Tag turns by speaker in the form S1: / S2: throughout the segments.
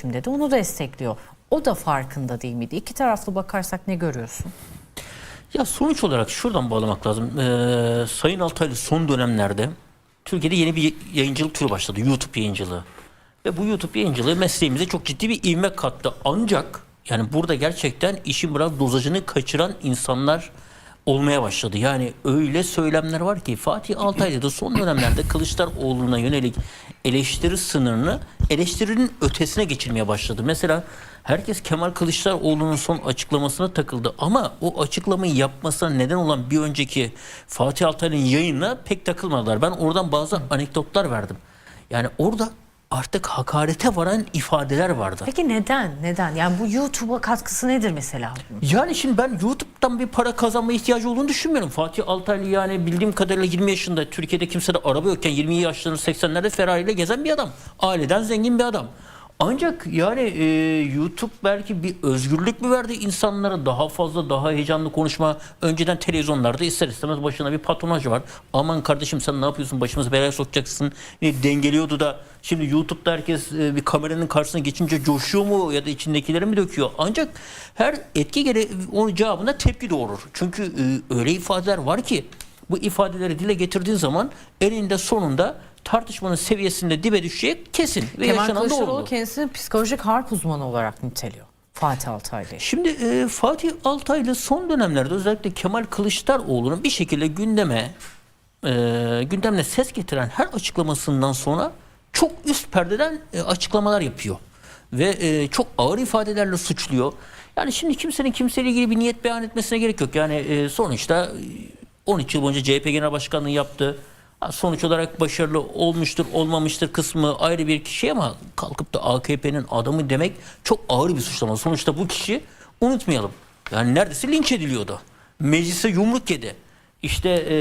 S1: Şimdi de onu destekliyor. O da farkında değil miydi? İki taraflı bakarsak ne görüyorsun?
S2: Ya sonuç olarak şuradan bağlamak lazım. Ee, Sayın Altaylı son dönemlerde Türkiye'de yeni bir yayıncılık türü başladı. YouTube yayıncılığı. Ve bu YouTube yayıncılığı mesleğimize çok ciddi bir ivme kattı. Ancak yani burada gerçekten işin biraz dozajını kaçıran insanlar olmaya başladı. Yani öyle söylemler var ki Fatih Altaylı da son dönemlerde Kılıçdaroğlu'na yönelik eleştiri sınırını eleştirinin ötesine geçirmeye başladı. Mesela herkes Kemal Kılıçdaroğlu'nun son açıklamasına takıldı ama o açıklamayı yapmasına neden olan bir önceki Fatih Altaylı'nın yayınına pek takılmadılar. Ben oradan bazı anekdotlar verdim. Yani orada artık hakarete varan ifadeler vardı.
S1: Peki neden? Neden? Yani bu YouTube'a katkısı nedir mesela?
S2: Yani şimdi ben YouTube'dan bir para kazanma ihtiyacı olduğunu düşünmüyorum. Fatih Altaylı yani bildiğim kadarıyla 20 yaşında Türkiye'de kimsede araba yokken 20 yaşlarında 80'lerde Ferrari ile gezen bir adam. Aileden zengin bir adam. Ancak yani e, YouTube belki bir özgürlük mü verdi insanlara daha fazla daha heyecanlı konuşma. Önceden televizyonlarda ister istemez başına bir patronaj var. Aman kardeşim sen ne yapıyorsun başımızı belaya sokacaksın. E, dengeliyordu da şimdi YouTube'da herkes e, bir kameranın karşısına geçince coşuyor mu ya da içindekileri mi döküyor? Ancak her etki gere onun cevabında tepki doğurur. Çünkü e, öyle ifadeler var ki bu ifadeleri dile getirdiğin zaman elinde sonunda tartışmanın seviyesinde dibe düşecek kesin ve
S1: Kemal
S2: yaşanan da
S1: Kılıçdaroğlu
S2: oldu.
S1: kendisini psikolojik harp uzmanı olarak niteliyor. Fatih Altaylı'yı.
S2: Şimdi e, Fatih Altaylı son dönemlerde özellikle Kemal Kılıçdaroğlu'nun bir şekilde gündeme e, gündemle ses getiren her açıklamasından sonra çok üst perdeden e, açıklamalar yapıyor. Ve e, çok ağır ifadelerle suçluyor. Yani şimdi kimsenin kimseyle ilgili bir niyet beyan etmesine gerek yok. Yani e, sonuçta e, 13 yıl boyunca CHP Genel Başkanlığı yaptı. Sonuç olarak başarılı olmuştur, olmamıştır kısmı ayrı bir kişi ama kalkıp da AKP'nin adamı demek çok ağır bir suçlama. Sonuçta bu kişi unutmayalım. Yani neredeyse linç ediliyordu. Meclise yumruk yedi. İşte e,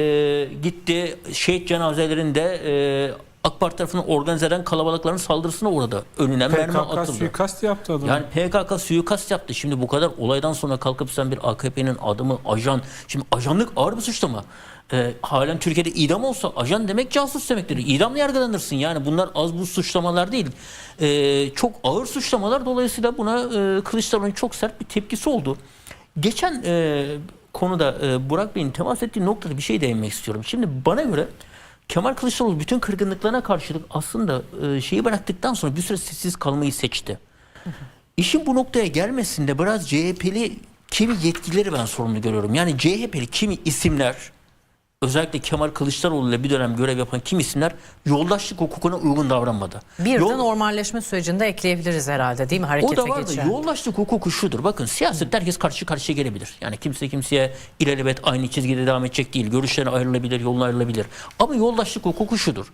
S2: gitti şehit cenazelerinde e, AK Parti tarafından organize eden kalabalıkların saldırısına uğradı. Önüne mermi
S3: PKK
S2: atıldı.
S3: suikast yaptı adam.
S2: Yani PKK suikast yaptı. Şimdi bu kadar olaydan sonra kalkıp sen bir AKP'nin adamı ajan. Şimdi ajanlık ağır bir suçlama. Ee, halen Türkiye'de idam olsa ajan demek casus demektir. İdamla yargılanırsın. Yani bunlar az bu suçlamalar değil. Ee, çok ağır suçlamalar. Dolayısıyla buna e, Kılıçdaroğlu'nun çok sert bir tepkisi oldu. Geçen e, konuda e, Burak Bey'in temas ettiği noktada bir şey değinmek istiyorum. Şimdi bana göre Kemal Kılıçdaroğlu bütün kırgınlıklarına karşılık aslında e, şeyi bıraktıktan sonra bir süre sessiz kalmayı seçti. İşin bu noktaya gelmesinde biraz CHP'li kimi yetkilileri ben sorumlu görüyorum. Yani CHP'li kimi isimler özellikle Kemal Kılıçdaroğlu ile bir dönem görev yapan kim isimler yoldaşlık hukukuna uygun davranmadı.
S1: Bir
S2: Yol-
S1: de normalleşme sürecinde ekleyebiliriz herhalde değil mi?
S2: o
S1: Harekete
S2: da vardı.
S1: geçen.
S2: Yoldaşlık hukuku şudur. Bakın siyasette herkes karşı karşıya gelebilir. Yani kimse kimseye ilelebet aynı çizgide devam edecek değil. Görüşleri ayrılabilir, yollar ayrılabilir. Ama yoldaşlık hukuku şudur.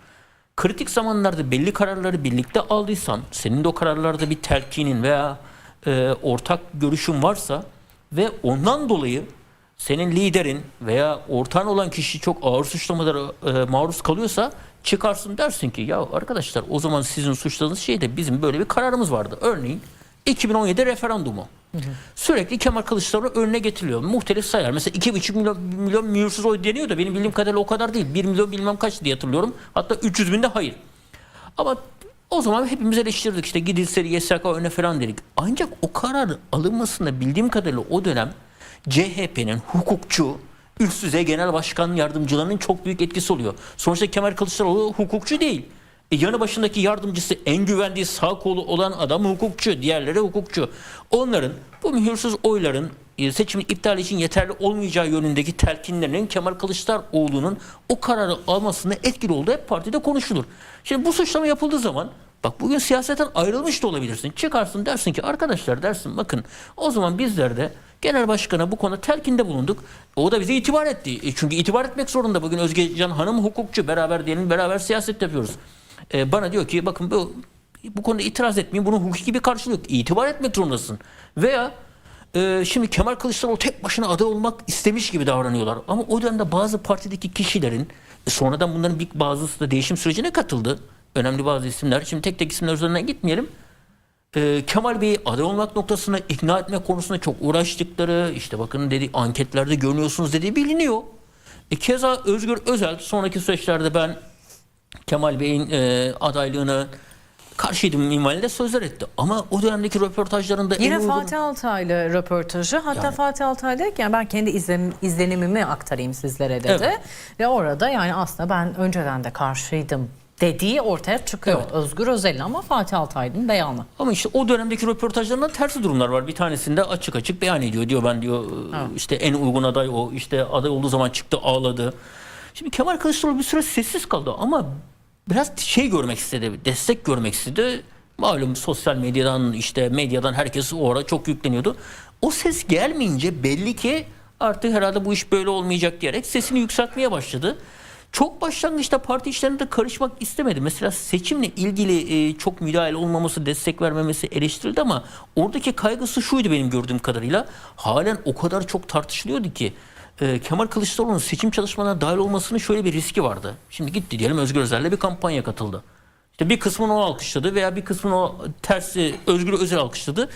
S2: Kritik zamanlarda belli kararları birlikte aldıysan, senin de o kararlarda bir telkinin veya e, ortak görüşün varsa ve ondan dolayı senin liderin veya ortağın olan kişi çok ağır suçlamalara e, maruz kalıyorsa çıkarsın dersin ki ya arkadaşlar o zaman sizin suçladığınız şey de bizim böyle bir kararımız vardı. Örneğin 2017 referandumu. Sürekli Kemal Kılıçdaroğlu önüne getiriliyor. Muhtelif sayar. Mesela 2,5 milyon, milyon mühürsüz oy deniyor da benim bildiğim kadarıyla o kadar değil. 1 milyon bilmem kaç diye hatırlıyorum. Hatta 300 binde hayır. Ama o zaman hepimiz eleştirdik işte gidilse YSK öne falan dedik. Ancak o karar alınmasında bildiğim kadarıyla o dönem CHP'nin hukukçu üst düzey genel başkan yardımcılarının çok büyük etkisi oluyor. Sonuçta Kemal Kılıçdaroğlu hukukçu değil. E, yanı başındaki yardımcısı en güvendiği sağ kolu olan adam hukukçu, diğerleri hukukçu. Onların bu mühürsüz oyların e, seçimin iptal için yeterli olmayacağı yönündeki telkinlerinin Kemal Kılıçdaroğlu'nun o kararı almasında etkili olduğu hep partide konuşulur. Şimdi bu suçlama yapıldığı zaman Bak bugün siyasetten ayrılmış da olabilirsin. Çıkarsın dersin ki arkadaşlar dersin bakın o zaman bizler de genel başkana bu konuda telkinde bulunduk. O da bize itibar etti. E çünkü itibar etmek zorunda. Bugün Özge Can Hanım hukukçu. Beraber diyelim beraber siyaset yapıyoruz. E, bana diyor ki bakın bu, bu konuda itiraz etmeyin. Bunun hukuki bir karşılığı yok. İtibar etmek zorundasın. Veya ee, şimdi Kemal Kılıçdaroğlu tek başına aday olmak istemiş gibi davranıyorlar. Ama o dönemde bazı partideki kişilerin e, sonradan bunların bir bazısı da değişim sürecine katıldı. Önemli bazı isimler. Şimdi tek tek isimler üzerinden gitmeyelim. Ee, Kemal Bey'i aday olmak noktasına ikna etme konusunda çok uğraştıkları işte bakın dedi anketlerde görünüyorsunuz dediği biliniyor. E, keza Özgür Özel sonraki süreçlerde ben Kemal Bey'in e, adaylığını karşıydım minvalinde sözler etti. Ama o dönemdeki röportajlarında en
S1: Yine
S2: uygun-
S1: Fatih Altaylı röportajı. Hatta
S2: Yani-
S1: Fatih Altaylı derken ben kendi izlenim, izlenimimi aktarayım sizlere dedi.
S2: Evet.
S1: Ve orada yani aslında ben önceden de karşıydım dediği ortaya çıkıyor.
S2: Evet.
S1: Özgür Özel'in ama Fatih Altaylı'nın beyanı.
S2: Ama işte o dönemdeki röportajlarında tersi durumlar var. Bir tanesinde açık açık beyan ediyor. Diyor ben diyor işte en uygun aday o. İşte aday olduğu zaman çıktı ağladı. Şimdi Kemal Kılıçdaroğlu bir süre sessiz kaldı ama biraz şey görmek istedi. Destek görmek istedi. Malum sosyal medyadan işte medyadan herkes o ara çok yükleniyordu. O ses gelmeyince belli ki artık herhalde bu iş böyle olmayacak diyerek sesini yükseltmeye başladı. Çok başlangıçta parti işlerinde karışmak istemedi. Mesela seçimle ilgili e, çok müdahale olmaması, destek vermemesi eleştirildi ama oradaki kaygısı şuydu benim gördüğüm kadarıyla. Halen o kadar çok tartışılıyordu ki e, Kemal Kılıçdaroğlu'nun seçim çalışmalarına dahil olmasının şöyle bir riski vardı. Şimdi gitti diyelim Özgür Özel'le bir kampanya katıldı. İşte bir kısmını o alkışladı veya bir kısmını o tersi Özgür Özel alkışladı.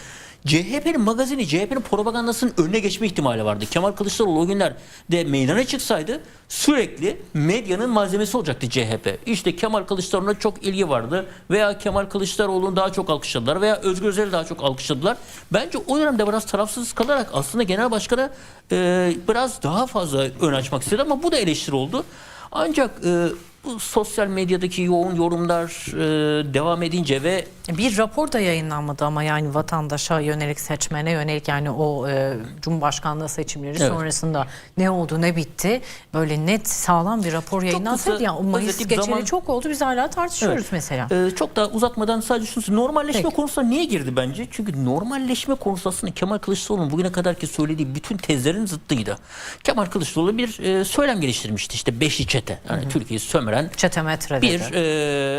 S2: CHP'nin magazini, CHP'nin propagandasının önüne geçme ihtimali vardı. Kemal Kılıçdaroğlu o günler de meydana çıksaydı sürekli medyanın malzemesi olacaktı CHP. İşte Kemal Kılıçdaroğlu'na çok ilgi vardı veya Kemal Kılıçdaroğlu'nu daha çok alkışladılar veya Özgür Özel'i daha çok alkışladılar. Bence o dönemde biraz tarafsız kalarak aslında genel başkana e, biraz daha fazla ön açmak istedi ama bu da eleştiri oldu. Ancak e, bu sosyal medyadaki yoğun yorumlar e, devam edince ve
S1: Bir rapor da yayınlanmadı ama yani vatandaşa yönelik seçmene yönelik yani o e, Cumhurbaşkanlığı seçimleri
S2: Evet.
S1: sonrasında ne oldu ne bitti böyle net sağlam bir rapor yayınlansaydı
S2: kısa
S1: ya o Mayıs
S2: özetleyip
S1: geçeli
S2: zaman-
S1: çok oldu biz hala tartışıyoruz
S2: Evet.
S1: mesela.
S2: Ee, çok da uzatmadan sadece şunu söyleyeyim. Normalleşme
S1: Peki.
S2: konusuna niye girdi bence? Çünkü normalleşme konusu aslında Kemal Kılıçdaroğlu'nun bugüne kadarki söylediği bütün tezlerin zıttıydı. Kemal Kılıçdaroğlu bir e, söylem geliştirmişti. İşte beşli çete. Yani Türkiye'yi sömüren
S1: Çetemetre
S2: bir
S1: dedi.
S2: e,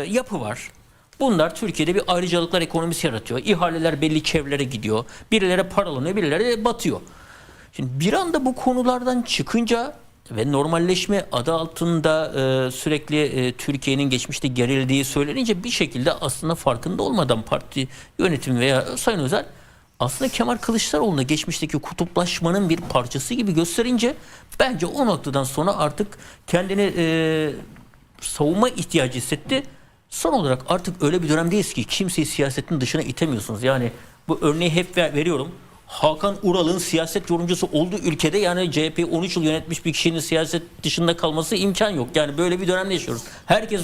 S2: yapı var. Bunlar Türkiye'de bir ayrıcalıklar ekonomisi yaratıyor. İhaleler belli çevrelere gidiyor. Birileri paralanıyor, birileri batıyor. Şimdi bir anda bu konulardan çıkınca ve normalleşme adı altında e, sürekli e, Türkiye'nin geçmişte gerildiği söylenince bir şekilde aslında farkında olmadan parti yönetimi veya Sayın Özel aslında Kemal Kılıçdaroğlu'na geçmişteki kutuplaşmanın bir parçası gibi gösterince bence o noktadan sonra artık kendini e, savunma ihtiyacı hissetti. Son olarak artık öyle bir dönemdeyiz ki kimseyi siyasetin dışına itemiyorsunuz. Yani bu örneği hep ver- veriyorum. Hakan Ural'ın siyaset yorumcusu olduğu ülkede yani CHP 13 yıl yönetmiş bir kişinin siyaset dışında kalması imkan yok. Yani böyle bir dönemde yaşıyoruz. Herkes